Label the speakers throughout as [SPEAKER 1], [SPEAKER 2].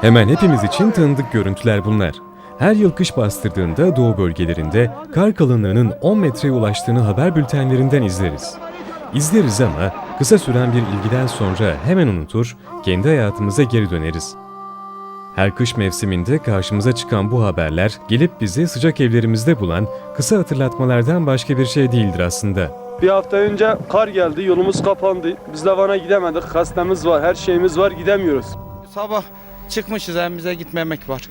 [SPEAKER 1] Hemen hepimiz için tanıdık görüntüler bunlar. Her yıl kış bastırdığında doğu bölgelerinde kar kalınlığının 10 metreye ulaştığını haber bültenlerinden izleriz. İzleriz ama kısa süren bir ilgiden sonra hemen unutur, kendi hayatımıza geri döneriz. Her kış mevsiminde karşımıza çıkan bu haberler gelip bizi sıcak evlerimizde bulan kısa hatırlatmalardan başka bir şey değildir aslında.
[SPEAKER 2] Bir hafta önce kar geldi, yolumuz kapandı. Biz de Van'a gidemedik, hastamız var, her şeyimiz var, gidemiyoruz.
[SPEAKER 3] Sabah çıkmışız evimize gitmemek var.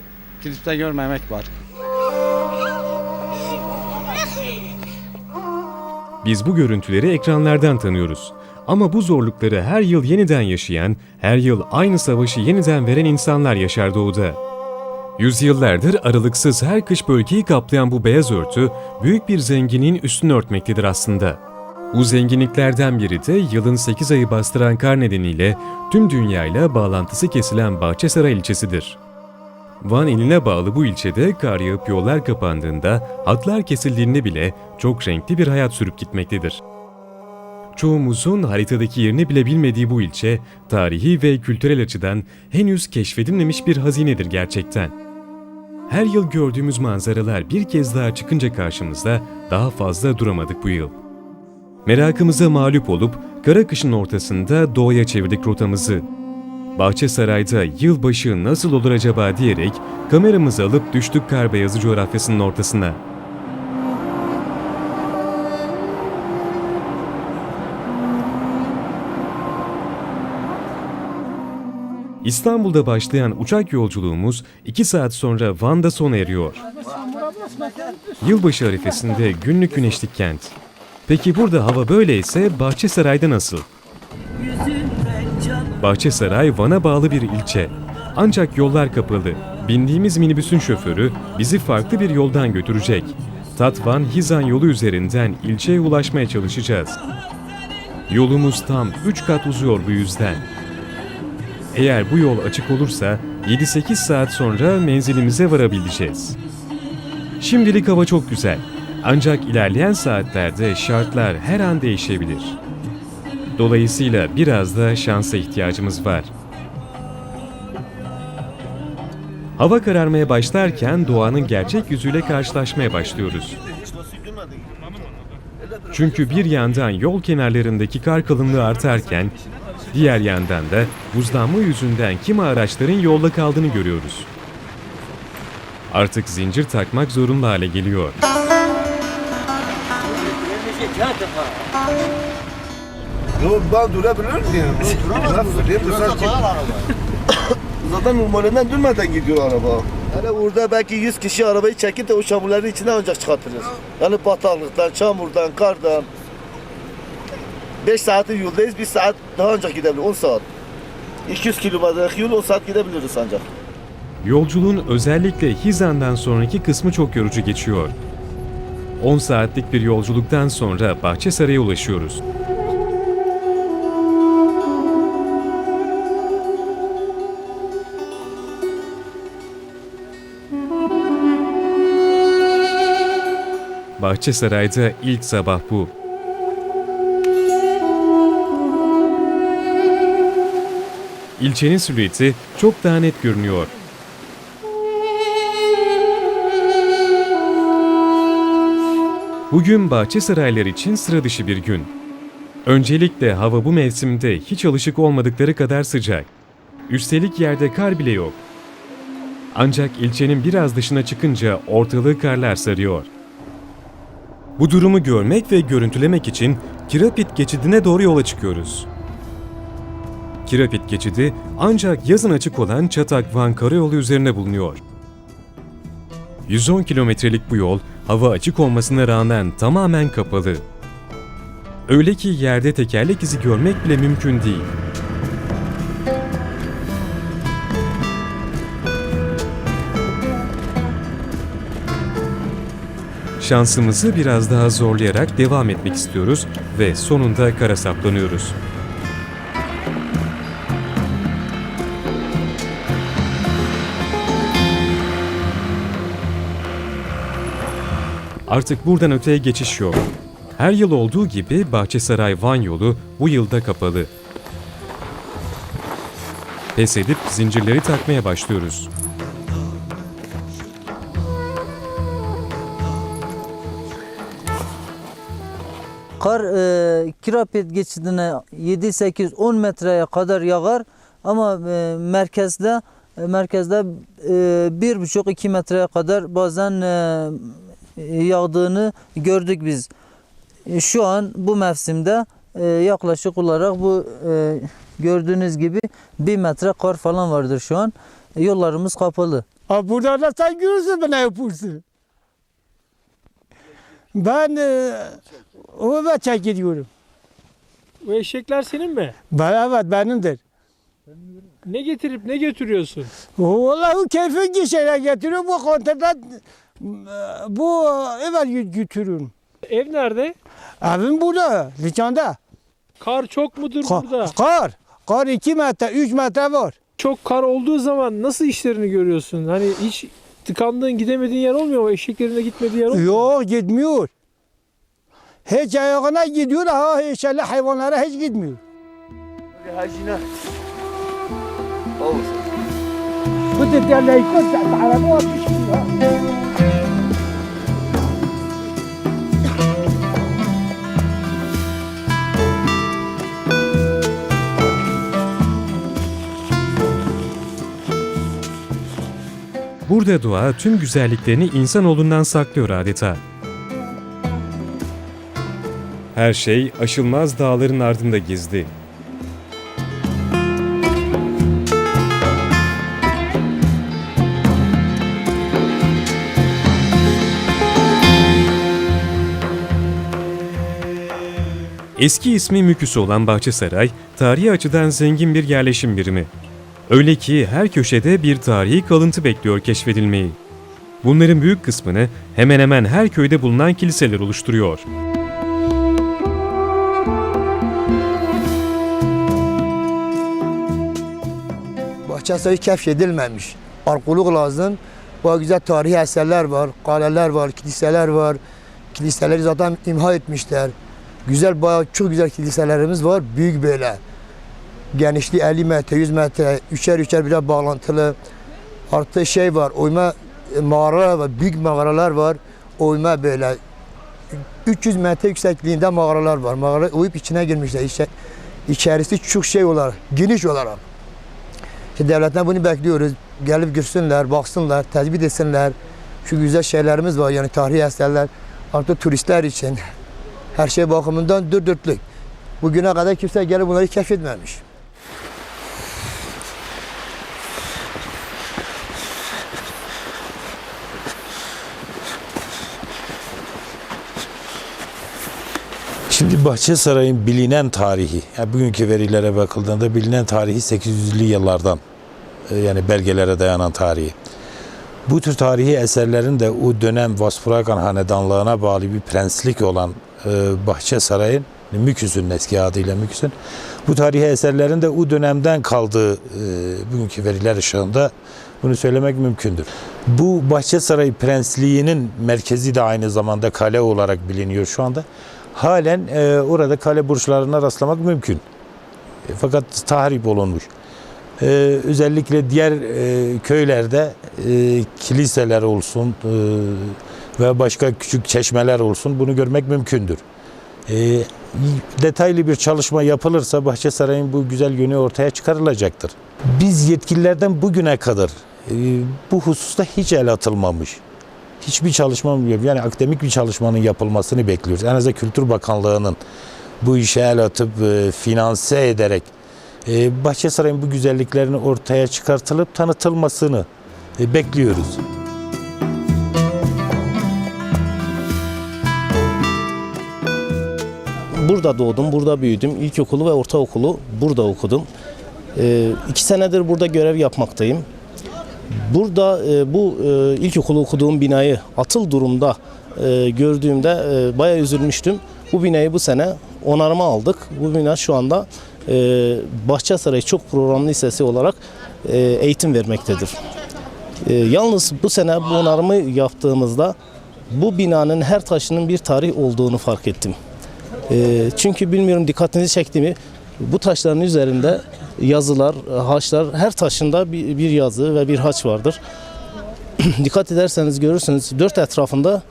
[SPEAKER 3] Gidip de görmemek var.
[SPEAKER 1] Biz bu görüntüleri ekranlardan tanıyoruz. Ama bu zorlukları her yıl yeniden yaşayan, her yıl aynı savaşı yeniden veren insanlar yaşar doğuda. Yüzyıllardır aralıksız her kış bölgeyi kaplayan bu beyaz örtü, büyük bir zenginliğin üstünü örtmektedir aslında. Bu zenginliklerden biri de yılın 8 ayı bastıran kar nedeniyle tüm dünyayla bağlantısı kesilen Bahçesaray ilçesidir. Van iline bağlı bu ilçede kar yağıp yollar kapandığında hatlar kesildiğinde bile çok renkli bir hayat sürüp gitmektedir. Çoğumuzun haritadaki yerini bile bilmediği bu ilçe, tarihi ve kültürel açıdan henüz keşfedilmemiş bir hazinedir gerçekten. Her yıl gördüğümüz manzaralar bir kez daha çıkınca karşımızda daha fazla duramadık bu yıl. Merakımıza mağlup olup kara kışın ortasında doğuya çevirdik rotamızı. Bahçesaray'da yılbaşı nasıl olur acaba diyerek kameramızı alıp düştük kar beyazı coğrafyasının ortasına. İstanbul'da başlayan uçak yolculuğumuz 2 saat sonra Van'da sona eriyor. Yılbaşı arifesinde günlük güneşlik kent. Peki burada hava böyleyse Bahçesaray'da nasıl? Bahçesaray Van'a bağlı bir ilçe. Ancak yollar kapalı. Bindiğimiz minibüsün şoförü bizi farklı bir yoldan götürecek. Tatvan Hizan yolu üzerinden ilçeye ulaşmaya çalışacağız. Yolumuz tam 3 kat uzuyor bu yüzden. Eğer bu yol açık olursa 7-8 saat sonra menzilimize varabileceğiz. Şimdilik hava çok güzel. Ancak ilerleyen saatlerde şartlar her an değişebilir. Dolayısıyla biraz da şansa ihtiyacımız var. Hava kararmaya başlarken doğanın gerçek yüzüyle karşılaşmaya başlıyoruz. Çünkü bir yandan yol kenarlarındaki kar kalınlığı artarken, diğer yandan da buzlanma yüzünden kimi araçların yolda kaldığını görüyoruz. Artık zincir takmak zorunlu hale geliyor.
[SPEAKER 4] Yo ben durabilir miyim? Duramaz Zaten normalinden durmadan gidiyor araba. Yani burada belki 100 kişi arabayı çekip de o çamurların içine ancak çıkartırız. Yani bataklıktan, çamurdan, kardan. 5 saatin yoldayız, 1 saat daha ancak gidebilir, 10 saat. 200 kilometrelik yol 10 saat gidebiliriz ancak.
[SPEAKER 1] Yolculuğun özellikle Hizan'dan sonraki kısmı çok yorucu geçiyor. 10 saatlik bir yolculuktan sonra Bahçesaray'a ulaşıyoruz. Bahçesaray'da ilk sabah bu. İlçenin silüeti çok daha net görünüyor. Bugün bahçe sarayları için sıra dışı bir gün. Öncelikle hava bu mevsimde hiç alışık olmadıkları kadar sıcak. Üstelik yerde kar bile yok. Ancak ilçenin biraz dışına çıkınca ortalığı karlar sarıyor. Bu durumu görmek ve görüntülemek için Kirapit geçidine doğru yola çıkıyoruz. Kirapit geçidi ancak yazın açık olan Çatak-Van karayolu üzerine bulunuyor. 110 kilometrelik bu yol hava açık olmasına rağmen tamamen kapalı. Öyle ki yerde tekerlek izi görmek bile mümkün değil. Şansımızı biraz daha zorlayarak devam etmek istiyoruz ve sonunda kara saplanıyoruz. Artık buradan öteye geçiş yok. Her yıl olduğu gibi Bahçesaray Van yolu bu yılda kapalı. Pes edip zincirleri takmaya başlıyoruz.
[SPEAKER 5] Kar e, Kirapet geçidine 7 8 10 metreye kadar yağar ama e, merkezde e, merkezde e, bir buçuk iki metreye kadar bazen e, yağdığını gördük biz. E, şu an bu mevsimde e, yaklaşık olarak bu e, gördüğünüz gibi bir metre kar falan vardır şu an. E, yollarımız kapalı.
[SPEAKER 6] Ha burada da sen görürsün ben ne yapıyorsun. Ben e, o da çek gidiyorum.
[SPEAKER 7] Bu eşekler senin mi?
[SPEAKER 6] Ben, evet benimdir.
[SPEAKER 7] Ne getirip ne götürüyorsun?
[SPEAKER 6] Vallahi keyfin şeyler getiriyor bu konterden bu evet götürüyorum.
[SPEAKER 7] Ev nerede?
[SPEAKER 6] Evim burada, Liçan'da.
[SPEAKER 7] Kar çok mudur
[SPEAKER 6] Ka-
[SPEAKER 7] burada?
[SPEAKER 6] kar, kar 2 metre, 3 metre var.
[SPEAKER 7] Çok kar olduğu zaman nasıl işlerini görüyorsun? Hani hiç tıkandığın gidemediğin yer olmuyor mu? Eşeklerin de gitmediği yer olmuyor mu?
[SPEAKER 6] Yok gitmiyor. Hiç ayağına gidiyor ha öyle hayvanlara hiç gitmiyor.
[SPEAKER 4] Hacine. Olsun.
[SPEAKER 6] كنت تلاقي كنت على موت مش كلها
[SPEAKER 1] Burada doğa tüm güzelliklerini insanoğlundan saklıyor adeta. Her şey aşılmaz dağların ardında gizli. Eski ismi Müküs olan Bahçesaray, tarihi açıdan zengin bir yerleşim birimi. Öyle ki her köşede bir tarihi kalıntı bekliyor keşfedilmeyi. Bunların büyük kısmını hemen hemen her köyde bulunan kiliseler oluşturuyor.
[SPEAKER 8] Bahçesaray keşfedilmemiş. Arkeolog lazım. Bu güzel tarihi eserler var, kaleler var, kiliseler var. Kiliseleri zaten imha etmişler. Güzel, bayağı çok güzel kiliselerimiz var. Büyük böyle. Genişliği 50 metre, 100 metre, üçer üçer birer bağlantılı. Artı şey var, oyma e, mağaralar var, büyük mağaralar var. Oyma böyle 300 metre yüksekliğinde mağaralar var. Mağara oyup içine girmişler. İçe, içerisi çok şey olarak, geniş olarak. İşte devletten bunu bekliyoruz. Gelip görsünler, baksınlar, tecvid etsinler. Şu güzel şeylerimiz var yani tarihi eserler. Artık turistler için her şey bakımından dört dörtlük. Bugüne kadar kimse gelip bunları keşfetmemiş.
[SPEAKER 9] Şimdi Bahçesaray'ın bilinen tarihi, yani bugünkü verilere bakıldığında bilinen tarihi 800'lü yıllardan e, yani belgelere dayanan tarihi. Bu tür tarihi eserlerin de o dönem Vaspurakan Hanedanlığına bağlı bir prenslik olan e, Bahçesaray'ın Müküs'ün eski adıyla Müküs'ün bu tarihi eserlerin de o dönemden kaldığı e, bugünkü veriler ışığında bunu söylemek mümkündür. Bu Bahçesaray Prensliği'nin merkezi de aynı zamanda kale olarak biliniyor şu anda. Halen e, orada kale burçlarına rastlamak mümkün. E, fakat tahrip olunmuş. E, özellikle diğer e, köylerde e, kiliseler olsun e, ve başka küçük çeşmeler olsun bunu görmek mümkündür. E, detaylı bir çalışma yapılırsa Bahçesaray'ın bu güzel yönü ortaya çıkarılacaktır. Biz yetkililerden bugüne kadar e, bu hususta hiç el atılmamış. Hiçbir çalışma. Yani akademik bir çalışmanın yapılmasını bekliyoruz. En azından Kültür Bakanlığı'nın bu işe el atıp e, finanse ederek e, Bahçesaray'ın bu güzelliklerini ortaya çıkartılıp tanıtılmasını e, bekliyoruz.
[SPEAKER 10] Burada doğdum, burada büyüdüm. İlkokulu ve ortaokulu burada okudum. Ee, iki senedir burada görev yapmaktayım. Burada e, bu e, ilkokulu okuduğum binayı atıl durumda e, gördüğümde e, bayağı üzülmüştüm. Bu binayı bu sene onarıma aldık. Bu bina şu anda e, Bahçesaray çok programlı lisesi olarak e, eğitim vermektedir. E, yalnız bu sene bu onarımı yaptığımızda bu binanın her taşının bir tarih olduğunu fark ettim. E, çünkü bilmiyorum dikkatinizi çekti mi? Bu taşların üzerinde yazılar, haçlar her taşında bir, yazı ve bir haç vardır. Dikkat ederseniz görürsünüz dört etrafında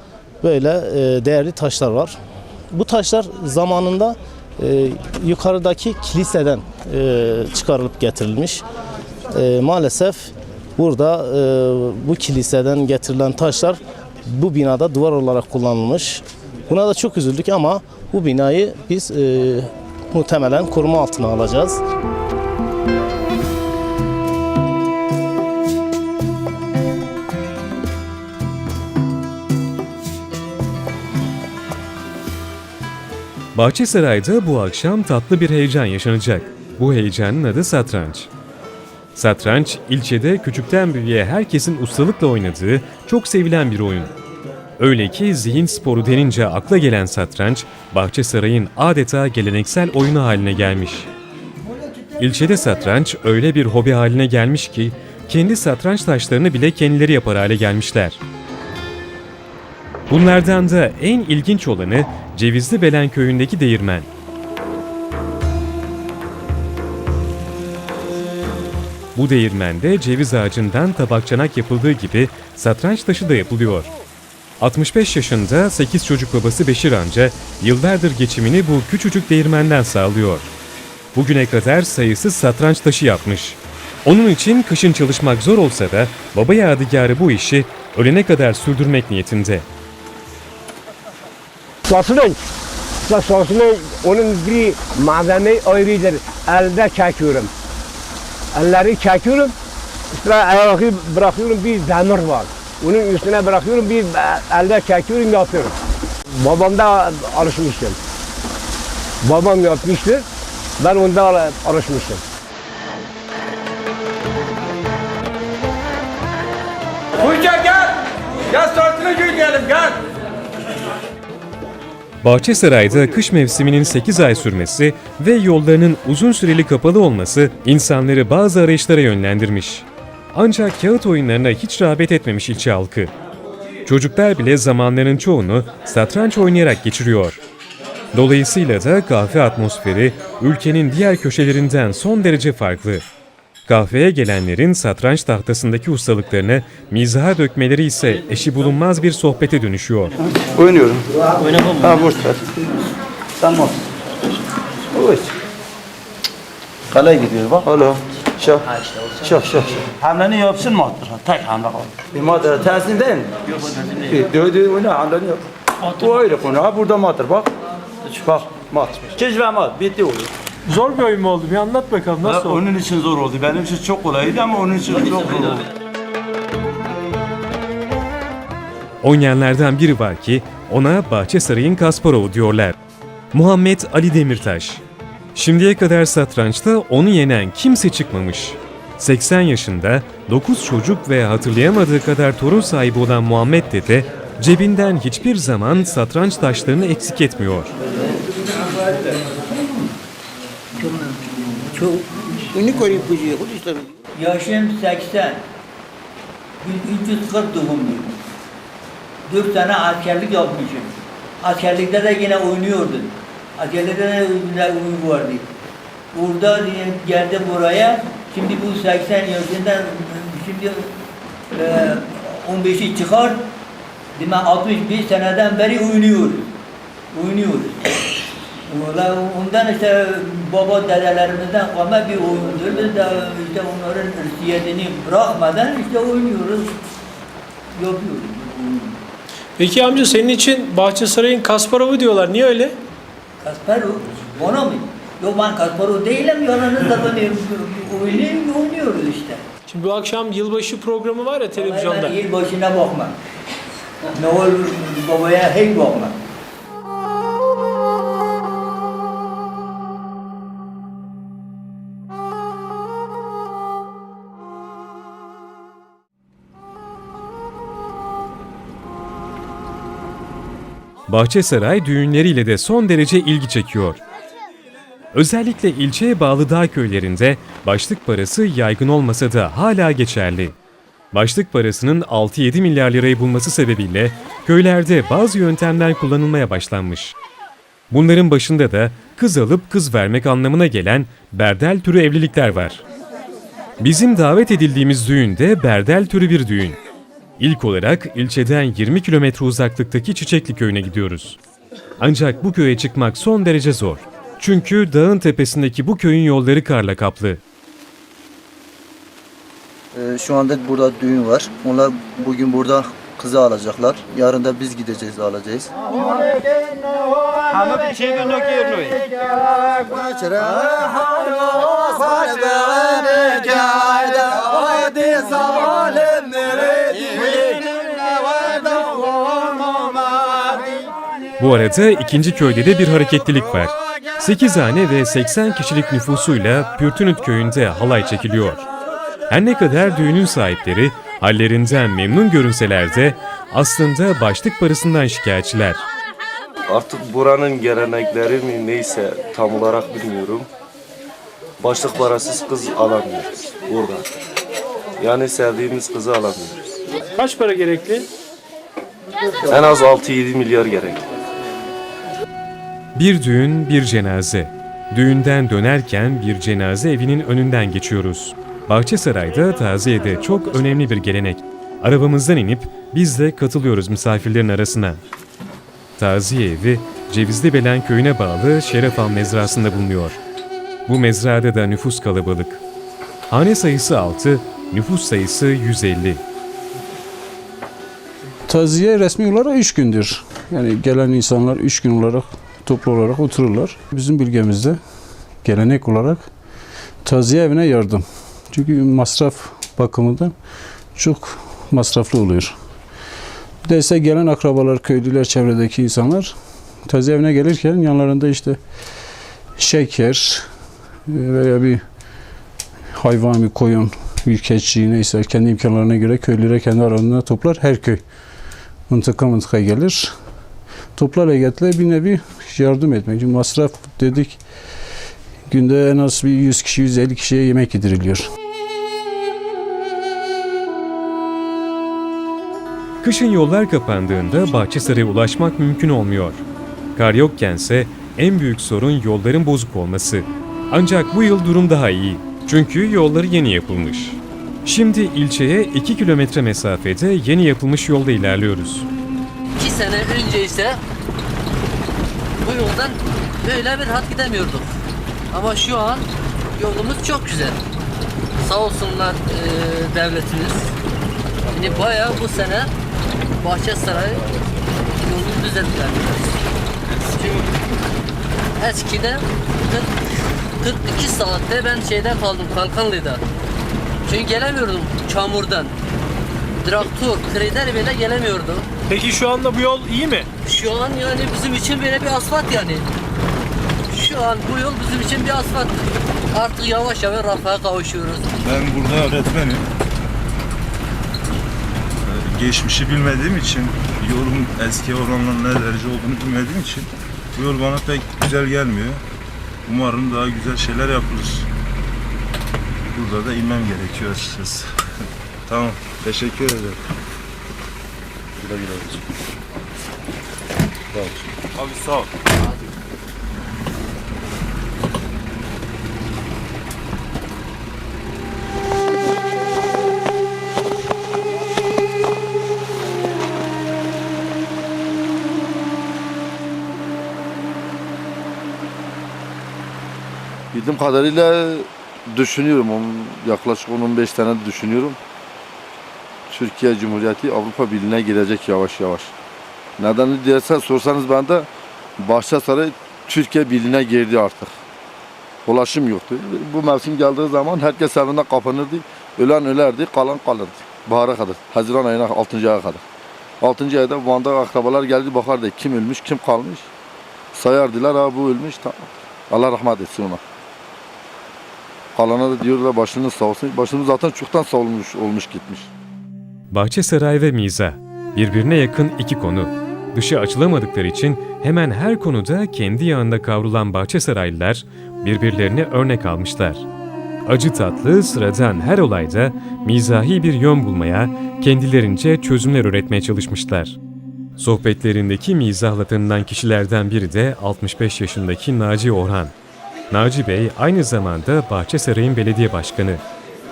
[SPEAKER 10] böyle e, değerli taşlar var. Bu taşlar zamanında e, yukarıdaki kiliseden e, çıkarılıp getirilmiş. E, maalesef burada bu kiliseden getirilen taşlar bu binada duvar olarak kullanılmış. Buna da çok üzüldük ama bu binayı biz e, muhtemelen koruma altına alacağız.
[SPEAKER 1] Bahçesaray'da bu akşam tatlı bir heyecan yaşanacak. Bu heyecanın adı satranç. Satranç, ilçede küçükten büyüğe herkesin ustalıkla oynadığı çok sevilen bir oyun. Öyle ki zihin sporu denince akla gelen satranç, Bahçesaray'ın adeta geleneksel oyunu haline gelmiş. İlçede satranç öyle bir hobi haline gelmiş ki, kendi satranç taşlarını bile kendileri yapar hale gelmişler. Bunlardan da en ilginç olanı Cevizli Belen köyündeki değirmen. Bu değirmende ceviz ağacından tabak çanak yapıldığı gibi satranç taşı da yapılıyor. 65 yaşında 8 çocuk babası Beşir amca yıllardır geçimini bu küçücük değirmenden sağlıyor. Bugüne kadar sayısız satranç taşı yapmış. Onun için kışın çalışmak zor olsa da baba yadigarı bu işi ölene kadar sürdürmek niyetinde.
[SPEAKER 6] Satranç. Satranç onun bir malzeme ayrıdır. Elde çekiyorum. Elleri çekiyorum. Üstüne ayağı bırakıyorum bir demir var. Onun üstüne bırakıyorum bir elde çekiyorum yapıyorum. Babam da alışmıştım. Babam yapmıştı. Ben onda alışmıştım.
[SPEAKER 1] Bahçesaray'da kış mevsiminin 8 ay sürmesi ve yollarının uzun süreli kapalı olması insanları bazı arayışlara yönlendirmiş. Ancak kağıt oyunlarına hiç rağbet etmemiş ilçe halkı. Çocuklar bile zamanlarının çoğunu satranç oynayarak geçiriyor. Dolayısıyla da kahve atmosferi ülkenin diğer köşelerinden son derece farklı. Kahveye gelenlerin satranç tahtasındaki ustalıklarını mizaha dökmeleri ise eşi bulunmaz bir sohbete dönüşüyor.
[SPEAKER 3] Oynuyorum. Oynamam Ha boş ver. Tamam. Evet. Kaleye gidiyor bak. Alo. Şah. Şah şah şah.
[SPEAKER 11] Hamleni yapsın mı attır? Tek hamle kaldı.
[SPEAKER 3] Bir madde tersin değil mi? Yok o değil. Dö dö oyna hamleni yap. Bu ayrı konu. Ha burada matır bak. Bak mat.
[SPEAKER 11] Çiz ve mat. Bitti oldu.
[SPEAKER 7] Zor bir oyun mu oldu? Bir anlat bakalım
[SPEAKER 11] Ha,
[SPEAKER 7] nasıl oldu?
[SPEAKER 11] onun için zor oldu. Benim için çok kolaydı ama onun için çok zor oldu.
[SPEAKER 1] Oynayanlardan biri var ki ona Bahçesaray'ın Kasparov'u diyorlar. Muhammed Ali Demirtaş. Şimdiye kadar satrançta onu yenen kimse çıkmamış. 80 yaşında 9 çocuk ve hatırlayamadığı kadar torun sahibi olan Muhammed Dede cebinden hiçbir zaman satranç taşlarını eksik etmiyor.
[SPEAKER 11] Yaşım 80. 1340 doğumluyum. 4 sene askerlik yapmışım. Askerlikte de yine oynuyordum. Askerlikte de güzel oyun vardı. Orada diye geldim buraya. Şimdi bu 80 yaşında şimdi e, 15'i çıkar. Demek 61 seneden beri. Oynuyoruz. Valla ondan işte baba dedelerimizden kalma bir oyundur. Biz de işte onların irsiyetini bırakmadan işte oynuyoruz. Yapıyoruz.
[SPEAKER 7] Peki amca senin için Bahçesaray'ın Kasparov'u diyorlar. Niye öyle?
[SPEAKER 11] Kasparov, ona mı? Yok ben Kasparov değilim, yanınızda böyle oyunu oynuyoruz işte.
[SPEAKER 7] Şimdi bu akşam yılbaşı programı var ya televizyonda.
[SPEAKER 11] Ben il başına bakmam. Ne olur babaya hiç bakmam.
[SPEAKER 1] Bahçesaray düğünleriyle de son derece ilgi çekiyor. Özellikle ilçeye bağlı dağ köylerinde başlık parası yaygın olmasa da hala geçerli. Başlık parasının 6-7 milyar lirayı bulması sebebiyle köylerde bazı yöntemler kullanılmaya başlanmış. Bunların başında da kız alıp kız vermek anlamına gelen berdel türü evlilikler var. Bizim davet edildiğimiz düğün de berdel türü bir düğün. İlk olarak ilçeden 20 kilometre uzaklıktaki Çiçekli köyüne gidiyoruz. Ancak bu köye çıkmak son derece zor. Çünkü dağın tepesindeki bu köyün yolları karla kaplı.
[SPEAKER 3] Ee, şu anda burada düğün var. Onlar bugün burada kızı alacaklar. Yarın da biz gideceğiz alacağız.
[SPEAKER 1] Bu arada ikinci köyde de bir hareketlilik var. 8 hane ve 80 kişilik nüfusuyla Pürtünüt köyünde halay çekiliyor. Her ne kadar düğünün sahipleri hallerinden memnun görünseler de aslında başlık parasından şikayetçiler.
[SPEAKER 4] Artık buranın gelenekleri mi neyse tam olarak bilmiyorum. Başlık parasız kız alamıyoruz burada. Yani sevdiğimiz kızı alamıyoruz.
[SPEAKER 7] Kaç para gerekli?
[SPEAKER 4] En az 6-7 milyar gerek.
[SPEAKER 1] Bir düğün, bir cenaze. Düğünden dönerken bir cenaze evinin önünden geçiyoruz. Bahçesaray'da taziyede çok önemli bir gelenek. Arabamızdan inip biz de katılıyoruz misafirlerin arasına. Taziye evi Cevizli Belen köyüne bağlı Şerefan mezrasında bulunuyor. Bu mezrada da nüfus kalabalık. Hane sayısı 6, nüfus sayısı 150.
[SPEAKER 12] Taziye resmi olarak üç gündür. Yani gelen insanlar üç gün olarak toplu olarak otururlar. Bizim bölgemizde gelenek olarak taziye evine yardım. Çünkü masraf bakımından çok masraflı oluyor. Bir de ise gelen akrabalar, köylüler, çevredeki insanlar taziye evine gelirken yanlarında işte şeker veya bir hayvan, bir koyun, bir keçi neyse kendi imkanlarına göre köylüler kendi aralarında toplar. Her köy mıntıka mıntıka gelir. Toplar egetle bir nevi yardım etmek. Çünkü masraf dedik günde en az bir 100 kişi 150 kişiye yemek yediriliyor.
[SPEAKER 1] Kışın yollar kapandığında Bahçesaray'a ulaşmak mümkün olmuyor. Kar yokkense en büyük sorun yolların bozuk olması. Ancak bu yıl durum daha iyi. Çünkü yolları yeni yapılmış. Şimdi ilçeye 2 kilometre mesafede yeni yapılmış yolda ilerliyoruz.
[SPEAKER 13] Sene önce ise bu yoldan böyle bir hat gidemiyorduk. Ama şu an yolumuz çok güzel. Sağ olsunlar eee, devletimiz. Yani bayağı bu sene Bahçesaray yolunu düzelttiler. Eskiden 40, 42 saatte ben şeyde kaldım Kalkanlı'da. Çünkü gelemiyordum çamurdan. Traktör, kreder bile gelemiyordu.
[SPEAKER 7] Peki şu anda bu yol iyi mi?
[SPEAKER 13] Şu an yani bizim için böyle bir asfalt yani. Şu an bu yol bizim için bir asfalt. Artık yavaş yavaş rafa kavuşuyoruz.
[SPEAKER 14] Ben burada öğretmenim. Geçmişi bilmediğim için, yolun eski oranların ne derece olduğunu bilmediğim için bu yol bana pek güzel gelmiyor. Umarım daha güzel şeyler yapılır. Burada da inmem gerekiyor açıkçası. Tamam, teşekkür ederim. Güle güle hocam. Sağ ol. Abi sağ ol.
[SPEAKER 4] Bildiğim kadarıyla düşünüyorum. Onun yaklaşık 10-15 tane düşünüyorum. Türkiye Cumhuriyeti Avrupa Birliği'ne girecek yavaş yavaş. Nedeni dersen sorsanız ben de Bahçesaray Türkiye Birliği'ne girdi artık. Ulaşım yoktu. Bu mevsim geldiği zaman herkes evine kapanırdı. Ölen ölerdi, kalan kalırdı. Bahara kadar. Haziran ayına 6. aya kadar. 6. ayda Van'da akrabalar geldi bakardı kim ölmüş, kim kalmış. Sayardılar ha bu ölmüş. Tamam. Allah rahmet etsin ona. Kalana da diyorlar başınız sağ olsun. Başımız zaten çoktan sağ olmuş gitmiş.
[SPEAKER 1] Bahçesaray ve Miza birbirine yakın iki konu. Dışı açılamadıkları için hemen her konuda kendi yağında kavrulan Bahçesaraylılar birbirlerine örnek almışlar. Acı tatlı sıradan her olayda mizahi bir yön bulmaya, kendilerince çözümler üretmeye çalışmışlar. Sohbetlerindeki mizahla tanınan kişilerden biri de 65 yaşındaki Naci Orhan. Naci Bey aynı zamanda Bahçesaray'ın belediye başkanı.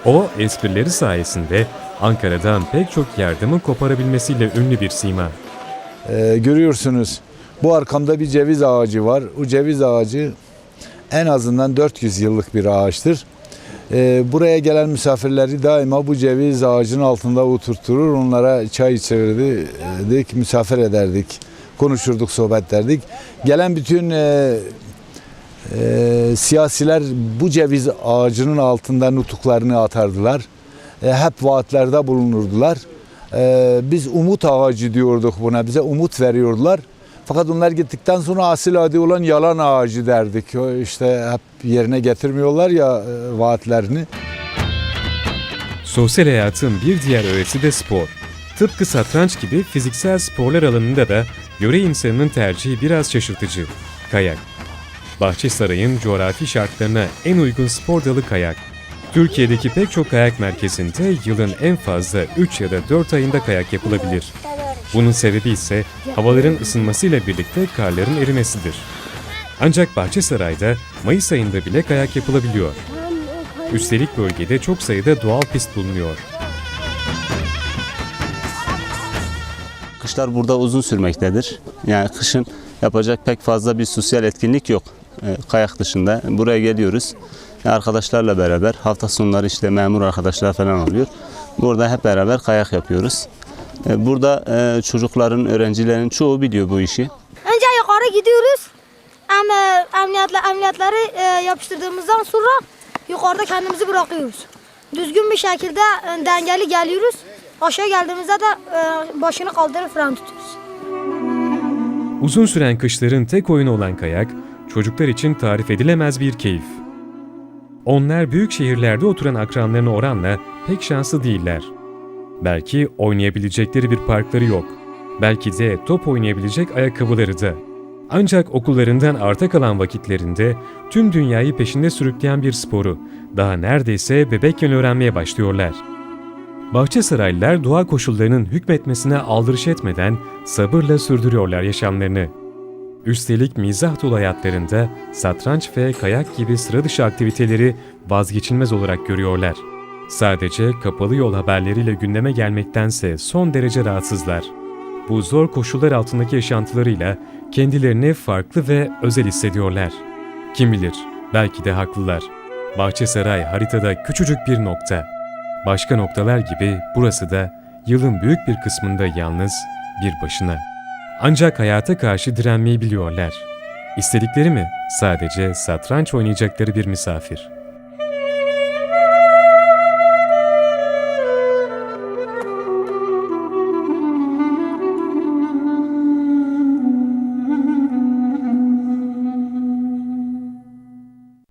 [SPEAKER 1] O, esprileri sayesinde Ankara'dan pek çok yardımı koparabilmesiyle ünlü bir sima.
[SPEAKER 15] Ee, görüyorsunuz bu arkamda bir ceviz ağacı var. O ceviz ağacı en azından 400 yıllık bir ağaçtır. Ee, buraya gelen misafirleri daima bu ceviz ağacının altında oturturur. Onlara çay içirirdik, misafir ederdik. Konuşurduk, sohbet ederdik. Gelen bütün e, e, siyasiler bu ceviz ağacının altında nutuklarını atardılar. E, hep vaatlerde bulunurdular. E, biz umut ağacı diyorduk buna. Bize umut veriyordular. Fakat onlar gittikten sonra asil adı olan yalan ağacı derdik. İşte hep yerine getirmiyorlar ya e, vaatlerini.
[SPEAKER 1] Sosyal hayatın bir diğer öğesi de spor. Tıpkı satranç gibi fiziksel sporlar alanında da yöre insanının tercihi biraz şaşırtıcı. Kayak. Bahçesaray'ın coğrafi şartlarına en uygun spor dalı kayak. Türkiye'deki pek çok kayak merkezinde yılın en fazla 3 ya da 4 ayında kayak yapılabilir. Bunun sebebi ise havaların ısınmasıyla birlikte karların erimesidir. Ancak Bahçesaray'da Mayıs ayında bile kayak yapılabiliyor. Üstelik bölgede çok sayıda doğal pist bulunuyor.
[SPEAKER 16] Kışlar burada uzun sürmektedir. Yani kışın yapacak pek fazla bir sosyal etkinlik yok e, kayak dışında. Buraya geliyoruz. Arkadaşlarla beraber hafta sonları işte memur arkadaşlar falan oluyor. Burada hep beraber kayak yapıyoruz. E, Burada e, çocukların, öğrencilerin çoğu biliyor bu işi.
[SPEAKER 17] Önce yukarı gidiyoruz. Ama emniyetler, emniyetleri e, yapıştırdığımızdan sonra yukarıda kendimizi bırakıyoruz. Düzgün bir şekilde e, dengeli geliyoruz. Aşağı geldiğimizde de e, başını kaldırıp fren tutuyoruz.
[SPEAKER 1] Uzun süren kışların tek oyunu olan kayak, çocuklar için tarif edilemez bir keyif. Onlar büyük şehirlerde oturan akranlarına oranla pek şanslı değiller. Belki oynayabilecekleri bir parkları yok. Belki de top oynayabilecek ayakkabıları da. Ancak okullarından arta kalan vakitlerinde tüm dünyayı peşinde sürükleyen bir sporu daha neredeyse bebekken öğrenmeye başlıyorlar. Bahçesaraylılar doğa koşullarının hükmetmesine aldırış etmeden sabırla sürdürüyorlar yaşamlarını. Üstelik mizah dolu hayatlarında satranç ve kayak gibi sıra dışı aktiviteleri vazgeçilmez olarak görüyorlar. Sadece kapalı yol haberleriyle gündeme gelmektense son derece rahatsızlar. Bu zor koşullar altındaki yaşantılarıyla kendilerini farklı ve özel hissediyorlar. Kim bilir, belki de haklılar. Bahçesaray haritada küçücük bir nokta. Başka noktalar gibi burası da yılın büyük bir kısmında yalnız bir başına. Ancak hayata karşı direnmeyi biliyorlar. İstedikleri mi? Sadece satranç oynayacakları bir misafir.